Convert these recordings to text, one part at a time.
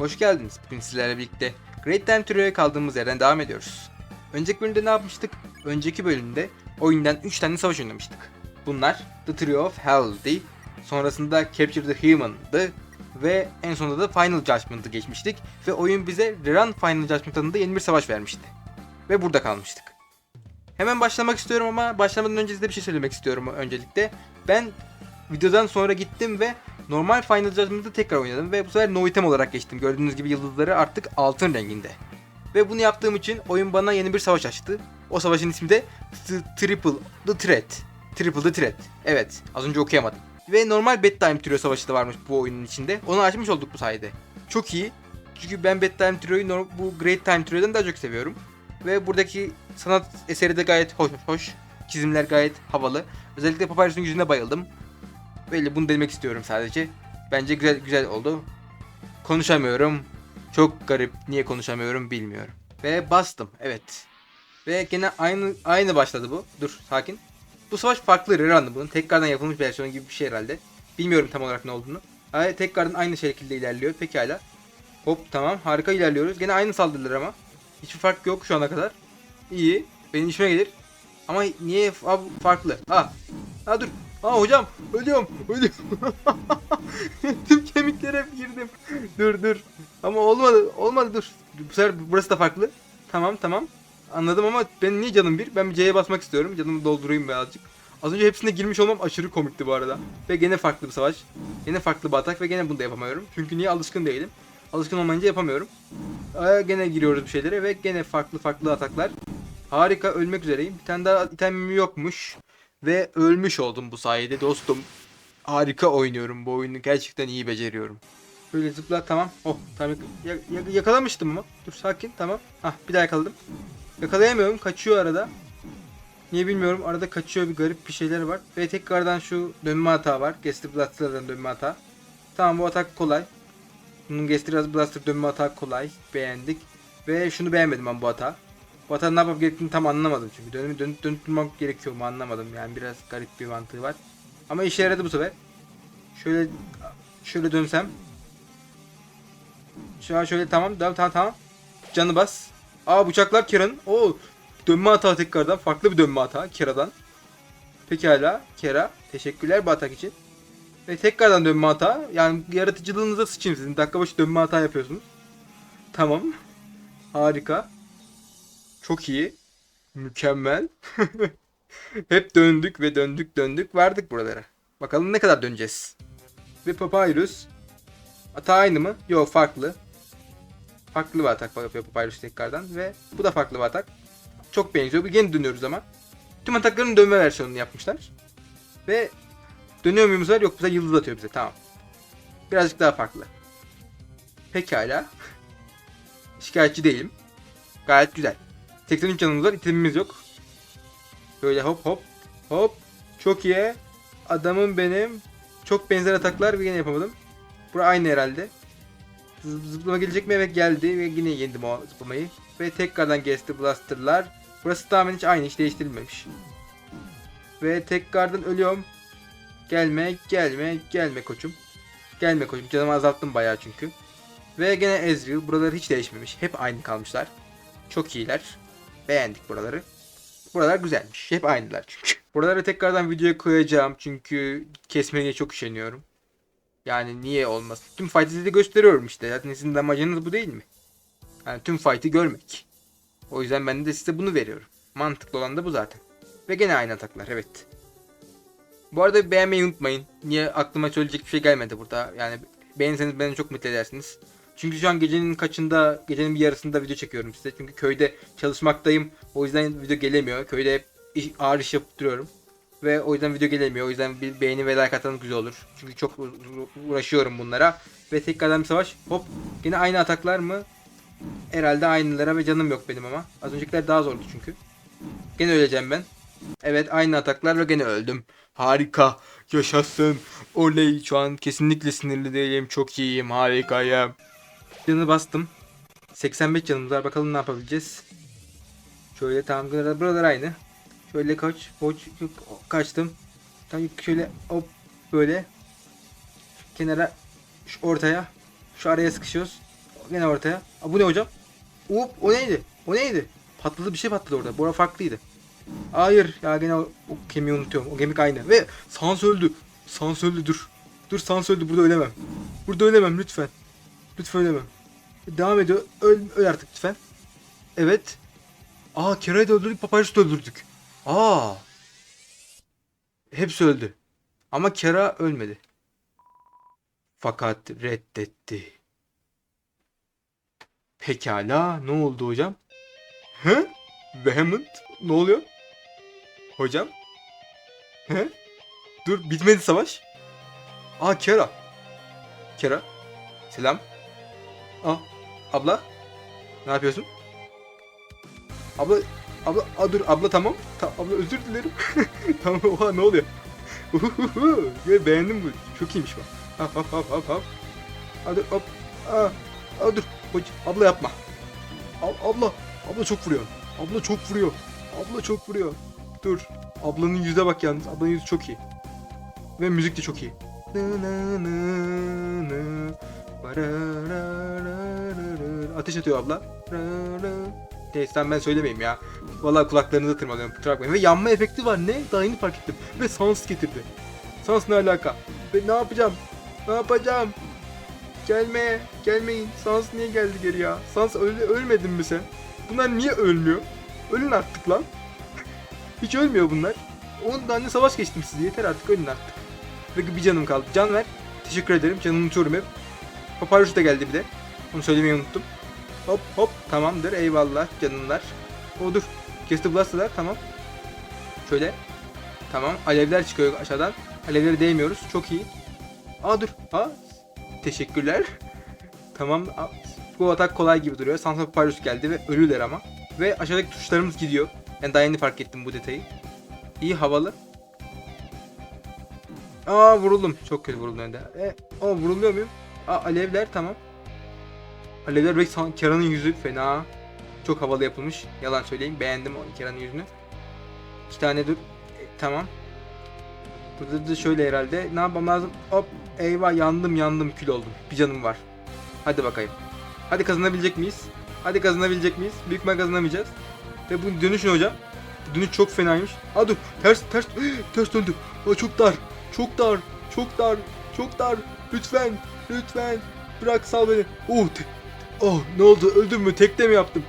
Hoş geldiniz. Bugün sizlerle birlikte Great Time Trio'ya kaldığımız yerden devam ediyoruz. Önceki bölümde ne yapmıştık? Önceki bölümde oyundan 3 tane savaş oynamıştık. Bunlar The Trio of Hell'di. Sonrasında Capture the Human'dı. Ve en sonunda da Final Judgment'ı geçmiştik. Ve oyun bize Run Final Judgment adında yeni bir savaş vermişti. Ve burada kalmıştık. Hemen başlamak istiyorum ama başlamadan önce size bir şey söylemek istiyorum öncelikle. Ben videodan sonra gittim ve normal Final Judgment'ı tekrar oynadım ve bu sefer no item olarak geçtim. Gördüğünüz gibi yıldızları artık altın renginde. Ve bunu yaptığım için oyun bana yeni bir savaş açtı. O savaşın ismi de Triple The Threat. Triple The Threat. Evet, az önce okuyamadım. Ve normal Bedtime Trio savaşı da varmış bu oyunun içinde. Onu açmış olduk bu sayede. Çok iyi. Çünkü ben Bedtime Trio'yu bu Great Time Trio'dan daha çok seviyorum. Ve buradaki sanat eseri de gayet hoş hoş. Çizimler gayet havalı. Özellikle Papyrus'un yüzüne bayıldım. Böyle bunu demek istiyorum sadece. Bence güzel güzel oldu. Konuşamıyorum. Çok garip. Niye konuşamıyorum bilmiyorum. Ve bastım. Evet. Ve gene aynı aynı başladı bu. Dur sakin. Bu savaş farklı rerun'dı bunun. Tekrardan yapılmış versiyonu gibi bir şey herhalde. Bilmiyorum tam olarak ne olduğunu. Ay, tekrardan aynı şekilde ilerliyor. Pekala. Hop tamam harika ilerliyoruz. Gene aynı saldırılar ama. Hiçbir fark yok şu ana kadar. İyi. Benim işime gelir. Ama niye fa- farklı? Ha. Ha dur. Ha hocam ölüyorum. Ölüyorum. Tüm kemiklere girdim. dur dur. Ama olmadı. Olmadı dur. Bu sefer burası da farklı. Tamam tamam. Anladım ama ben niye canım bir? Ben bir C'ye basmak istiyorum. Canımı doldurayım birazcık. Az önce hepsine girmiş olmam aşırı komikti bu arada. Ve gene farklı bir savaş. Gene farklı bir atak ve gene bunu da yapamıyorum. Çünkü niye alışkın değilim. Alışkın olmayınca yapamıyorum. Aa, gene giriyoruz bir şeylere ve gene farklı farklı ataklar. Harika ölmek üzereyim. Bir tane daha itemim yokmuş. Ve ölmüş oldum bu sayede dostum. Harika oynuyorum bu oyunu. Gerçekten iyi beceriyorum. Böyle zıpla tamam. Oh tamam ya- ya- yakalamıştım ama. Dur sakin tamam. Hah bir daha yakaladım. Yakalayamıyorum kaçıyor arada. Niye bilmiyorum arada kaçıyor bir garip bir şeyler var. Ve tekrardan şu dönme hata var. Gesti Blaster'dan dönme hata. Tamam bu atak kolay. Bunun Gesti Blaster dönme hata kolay. Beğendik. Ve şunu beğenmedim ben bu hata. Hatanın ne yapmam gerektiğini tam anlamadım çünkü. Dönüp dönüp dönüp gerekiyor mu anlamadım. Yani biraz garip bir mantığı var. Ama işe yaradı bu sefer. Şöyle şöyle dönsem. Şu an şöyle tamam tamam tamam tamam. Canı bas. Aa bıçaklar Kera'nın. Oo dönme hata tekrardan. Farklı bir dönme hata Kera'dan. Pekala Kera. Teşekkürler bu atak için. Ve tekrardan dönme hata. Yani yaratıcılığınıza sıçayım sizin. Dakika başı dönme hata yapıyorsunuz. Tamam. Harika. Çok iyi. Mükemmel. Hep döndük ve döndük döndük vardık buralara. Bakalım ne kadar döneceğiz. Ve Papyrus. Ata aynı mı? Yok farklı. Farklı bir atak yapıyor Papyrus tekrardan ve bu da farklı bir atak. Çok benziyor. Bir gene dönüyoruz ama. Tüm atakların dönme versiyonunu yapmışlar. Ve dönüyor muyuz var? Yok bize yıldız atıyor bize. Tamam. Birazcık daha farklı. Pekala. Şikayetçi değilim. Gayet güzel. 83 canımız var. itemimiz yok. Böyle hop hop hop. Çok iyi. Adamım benim. Çok benzer ataklar ve yine yapamadım. Bura aynı herhalde. Zı- Zıplama gelecek mi? Evet geldi ve yine yendim o zıplamayı. Ve tekrardan geçti Blaster'lar. Burası tamamen hiç aynı hiç değiştirilmemiş. Ve tekrardan ölüyorum. Gelme gelme gelme koçum. Gelme koçum canımı azalttım bayağı çünkü. Ve gene Ezreal buraları hiç değişmemiş. Hep aynı kalmışlar. Çok iyiler. Beğendik buraları. Buralar güzelmiş. Hep aynılar çünkü. Buraları tekrardan videoya koyacağım çünkü kesmeye çok üşeniyorum. Yani niye olmaz? Tüm fight'ı size gösteriyorum işte. Zaten sizin de amacınız bu değil mi? Yani tüm fight'ı görmek. O yüzden ben de size bunu veriyorum. Mantıklı olan da bu zaten. Ve gene aynı ataklar evet. Bu arada beğenmeyi unutmayın. Niye aklıma söyleyecek bir şey gelmedi burada. Yani beğenirseniz beni çok mutlu edersiniz. Çünkü şu an gecenin kaçında, gecenin bir yarısında video çekiyorum size. Çünkü köyde çalışmaktayım. O yüzden video gelemiyor. Köyde hep iş, ağır iş yapıp. Ve o yüzden video gelemiyor. O yüzden bir beğeni ve like atanız güzel olur. Çünkü çok uğraşıyorum bunlara. Ve tekrardan bir savaş. Hop. Yine aynı ataklar mı? Herhalde aynılara ve canım yok benim ama. Az öncekiler daha zordu çünkü. Gene öleceğim ben. Evet aynı ataklar ve gene öldüm. Harika. Yaşasın. Oley. Şu an kesinlikle sinirli değilim. Çok iyiyim. Harikayım. Canı bastım. 85 canımız var. Bakalım ne yapabileceğiz. Şöyle tamam. Buralar, aynı. Şöyle kaç. Koç. Kaçtım. Tam şöyle hop böyle. Kenara. Şu ortaya. Şu araya sıkışıyoruz. Gene ortaya. Aa, bu ne hocam? Up o neydi? O neydi? Patladı bir şey patladı orada. Bora farklıydı. Hayır ya gene o, o kemiği unutuyorum. O kemik aynı. Ve Sans öldü. Sans öldü dur. Dur Sans öldü burada ölemem. Burada ölemem lütfen. Lütfen ölemem. Devam ediyor. Öl, öl artık lütfen. Evet. Aa Kera'yı da öldürdük. Papyrus'u da öldürdük. Aa. Hepsi öldü. Ama Kera ölmedi. Fakat reddetti. Pekala ne oldu hocam? He? Vehement? Ne oluyor? Hocam? He? Dur bitmedi savaş. Aa Kera. Kera. Selam. Aa abla. Ne yapıyorsun? Abla abla aa, dur abla tamam. Ta, abla özür dilerim. tamam oha ne oluyor? Uhuhu, ya beğendim bu. Çok iyiymiş bak. Hop hop hop hop hop. Hadi hop. Aa, aa dur. Hoca, abla yapma. Ab- abla. Abla çok vuruyor. Abla çok vuruyor. Abla çok vuruyor. Dur. Ablanın yüzüne bak yalnız. Ablanın yüzü çok iyi. Ve müzik de çok iyi. Nı nı nı nı. Ateş atıyor abla. Neyse ben söylemeyeyim ya. Vallahi kulaklarınıza tırmalıyorum. Kusura bakmayın. Ve yanma efekti var. Ne? Daha yeni fark ettim. Ve sans getirdi. Sans ne alaka? Ve ne yapacağım? Ne yapacağım? Gelme. Gelmeyin. Sans niye geldi geri ya? Sans öl ölmedin mi sen? Bunlar niye ölmüyor? Ölün artık lan. Hiç ölmüyor bunlar. 10 tane savaş geçtim size. Yeter artık ölün artık. Ve bir canım kaldı. Can ver. Teşekkür ederim. Canımı unutuyorum hep. Papyrus da geldi bir de. Onu söylemeyi unuttum. Hop hop tamamdır eyvallah canımlar. O dur. Kesti Blaster'lar tamam. Şöyle. Tamam alevler çıkıyor aşağıdan. Alevlere değmiyoruz çok iyi. Aa dur. Aa teşekkürler. tamam. Bu atak kolay gibi duruyor. Sansa Papyrus geldi ve ölüler ama. Ve aşağıdaki tuşlarımız gidiyor. Ben daha yeni fark ettim bu detayı. İyi havalı. Aa vuruldum. Çok kötü vuruldum önde. E, aa vuruluyor muyum? Aa alevler tamam. Alevler ve Kera'nın yüzü fena. Çok havalı yapılmış. Yalan söyleyeyim. Beğendim o Kera'nın yüzünü. İki tane dur. E, tamam. Burada da şöyle herhalde. Ne yapmam lazım? Hop. Eyvah yandım yandım kül oldum. Bir canım var. Hadi bakayım. Hadi kazanabilecek miyiz? Hadi kazanabilecek miyiz? Büyük ihtimal kazanamayacağız. Ve bu dönüş ne hocam? Dönüş çok fenaymış. Aa dur. Ters ters. ters döndü. Aa, çok dar. Çok dar. Çok dar. Çok dar. Lütfen. Lütfen. Bırak sal beni. Oh, te- oh ne oldu? Öldüm mü? Tekte mi yaptım?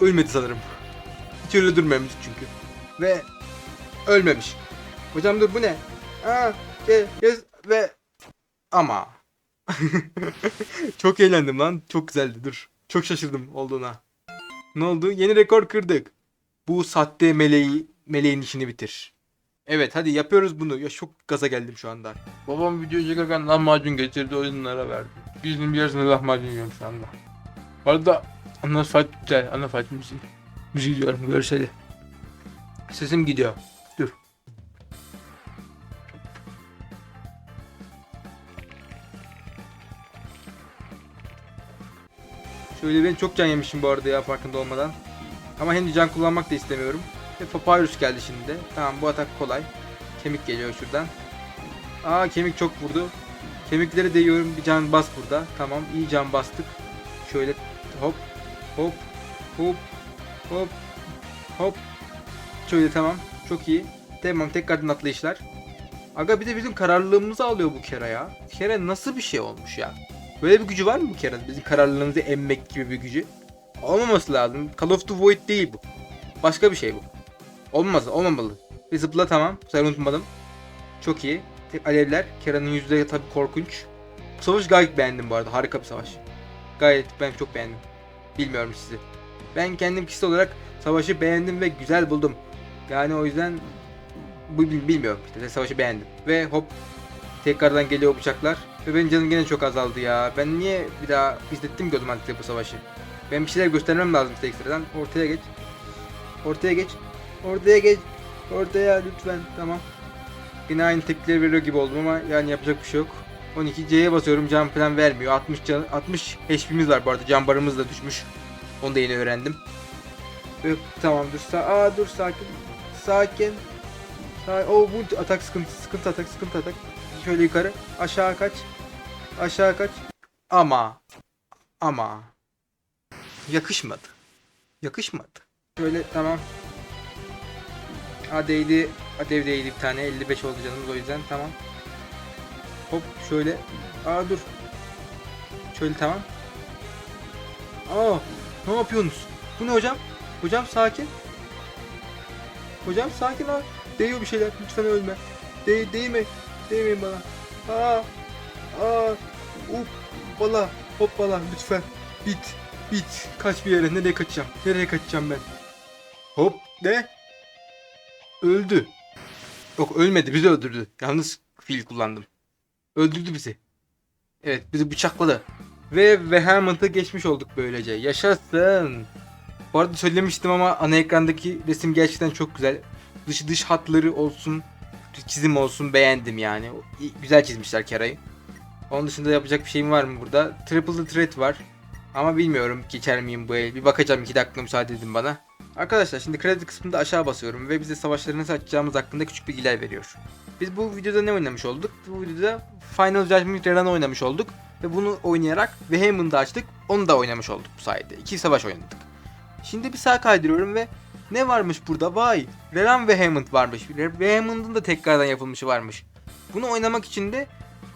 Ölmedi sanırım. Hiç öyle durmamış çünkü. Ve ölmemiş. Hocam dur bu ne? Aa, ke, kes ve ama çok eğlendim lan. Çok güzeldi. Dur. Çok şaşırdım olduğuna. Ne oldu? Yeni rekor kırdık. Bu sahte meleği meleğin işini bitir. Evet hadi yapıyoruz bunu. Ya çok gaza geldim şu anda. Babam video çekerken lahmacun getirdi oyunlara verdi. Günün bir yarısında lahmacun yiyorum şu anda. Bu arada ana Fatih güzel. Ana Fatih müziği. Müziği diyorum görseli. Sesim gidiyor. Dur. Şöyle ben çok can yemişim bu arada ya farkında olmadan. Ama henüz can kullanmak da istemiyorum. Ve Papyrus geldi şimdi de. Tamam bu atak kolay. Kemik geliyor şuradan. Aa kemik çok vurdu. Kemikleri değiyorum. Bir can bas burada. Tamam iyi can bastık. Şöyle hop hop hop hop hop. Şöyle tamam. Çok iyi. Tamam tekrardan atlayışlar. Aga bir de bizim kararlılığımızı alıyor bu Kera ya. Kera nasıl bir şey olmuş ya? Böyle bir gücü var mı bu Kera'nın? Bizim kararlılığımızı emmek gibi bir gücü. Olmaması lazım. Call of the Void değil bu. Başka bir şey bu. Olmaz, olmamalı. Bir zıpla tamam. Bu unutmadım. Çok iyi. Tek alevler. Kera'nın yüzü de tabii korkunç. Bu savaş gayet beğendim bu arada. Harika bir savaş. Gayet ben çok beğendim. Bilmiyorum sizi. Ben kendim kişisel olarak savaşı beğendim ve güzel buldum. Yani o yüzden bu bil- bilmiyorum işte savaşı beğendim. Ve hop tekrardan geliyor bıçaklar. Ve benim canım gene çok azaldı ya. Ben niye bir daha izlettim ki o zaman bu savaşı? Ben bir şeyler göstermem lazım size ekstradan. Ortaya geç. Ortaya geç. Ortaya geç. Ortaya lütfen. Tamam. Yine aynı tepkileri veriyor gibi oldum ama yani yapacak bir şey yok. 12 C'ye basıyorum can falan vermiyor. 60 can 60 HP'miz var bu arada. Can barımız da düşmüş. Onu da yeni öğrendim. Ve tamam dur sa Aa dur sakin. Sakin. Sa o bu atak sıkıntı sıkıntı atak sıkıntı atak. Şöyle yukarı. Aşağı kaç. Aşağı kaç. Ama Ama yakışmadı. Yakışmadı. Şöyle tamam. Adeydi. Adev değdi bir tane. 55 oldu canımız o yüzden tamam. Hop şöyle. Aa dur. Şöyle tamam. Aa ne yapıyorsunuz? Bu ne hocam? Hocam sakin. Hocam sakin ol. Değiyor bir şeyler. Lütfen ölme. Değ değme. Değmeyin bana. Aa. Aa. Up. Bala. Hop bala. Lütfen. Bit. Bit. Kaç bir yere. Nereye kaçacağım? Nereye kaçacağım ben? Hop. Ne? Öldü. Yok ölmedi. Bizi öldürdü. Yalnız fil kullandım. Öldürdü bizi. Evet bizi bıçakladı. Ve Vehement'ı geçmiş olduk böylece. Yaşasın. Bu arada söylemiştim ama ana ekrandaki resim gerçekten çok güzel. Dışı dış hatları olsun, çizim olsun beğendim yani. Güzel çizmişler Kera'yı. Onun dışında yapacak bir şeyim var mı burada? Triple the Threat var. Ama bilmiyorum geçer miyim bu el. Bir bakacağım 2 dakika müsaade edin bana. Arkadaşlar şimdi kredi kısmında aşağı basıyorum ve bize savaşları nasıl açacağımız hakkında küçük bilgiler veriyor. Biz bu videoda ne oynamış olduk? Bu videoda Final Judgment Run oynamış olduk. Ve bunu oynayarak Vehement'ı açtık. Onu da oynamış olduk bu sayede. İki savaş oynadık. Şimdi bir sağ kaydırıyorum ve ne varmış burada? Vay! Reran Vehement varmış. Vehement'ın da tekrardan yapılmışı varmış. Bunu oynamak için de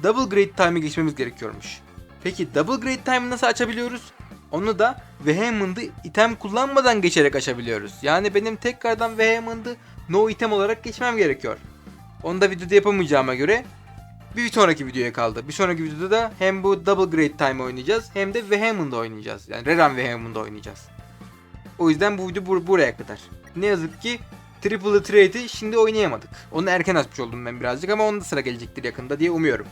Double Great Time'ı geçmemiz gerekiyormuş. Peki Double Great Time'ı nasıl açabiliyoruz? Onu da Vehement'ı item kullanmadan geçerek açabiliyoruz. Yani benim tekrardan Vehement'ı no item olarak geçmem gerekiyor. Onu da videoda yapamayacağıma göre bir sonraki videoya kaldı. Bir sonraki videoda da hem bu Double Great Time oynayacağız hem de Vehement'da oynayacağız. Yani Reran Vehement'da oynayacağız. O yüzden bu video bur- buraya kadar. Ne yazık ki Triple Trade'i şimdi oynayamadık. Onu erken açmış oldum ben birazcık ama onun da sıra gelecektir yakında diye umuyorum.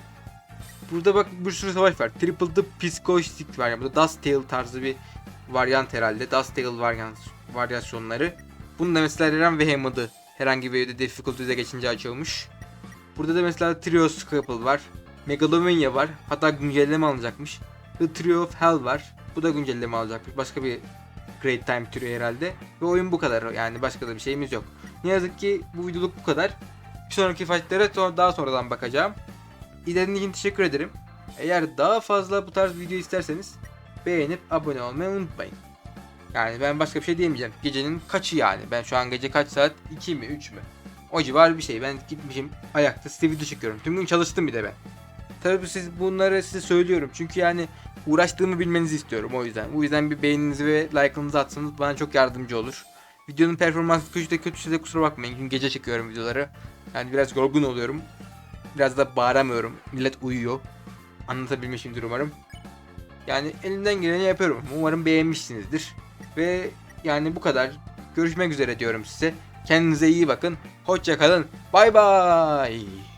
Burada bak bir sürü savaş var. Triple the Piscoistic var. Yani bu da Dust Tail tarzı bir varyant herhalde. Dust Tail varyant, varyasyonları. Bunu da mesela Reran Vehement'ı herhangi bir difficulty'de geçince açılmış. Burada da mesela Trio Scrapple var. Megalovania var. Hatta güncelleme alacakmış. The Trio of Hell var. Bu da güncelleme alacakmış. Başka bir Great Time türü herhalde. Ve oyun bu kadar. Yani başka da bir şeyimiz yok. Ne yazık ki bu videoluk bu kadar. Bir sonraki fightlere sonra daha sonradan bakacağım. İzlediğiniz için teşekkür ederim. Eğer daha fazla bu tarz video isterseniz beğenip abone olmayı unutmayın. Yani ben başka bir şey diyemeyeceğim. Gecenin kaçı yani? Ben şu an gece kaç saat? 2 mi 3 mü? O civar bir şey. Ben gitmişim ayakta size video çekiyorum. Tüm gün çalıştım bir de ben. Tabii siz bunları size söylüyorum. Çünkü yani uğraştığımı bilmenizi istiyorum o yüzden. O yüzden bir beğeninizi ve like'ınızı atsanız bana çok yardımcı olur. Videonun performansı kötü de kötüyse de kusura bakmayın. Çünkü gece çekiyorum videoları. Yani biraz yorgun oluyorum. Biraz da bağıramıyorum. Millet uyuyor. Anlatabilmişimdir umarım. Yani elimden geleni yapıyorum. Umarım beğenmişsinizdir. Ve yani bu kadar. Görüşmek üzere diyorum size. Kendinize iyi bakın. Hoşça kalın. Bay bay.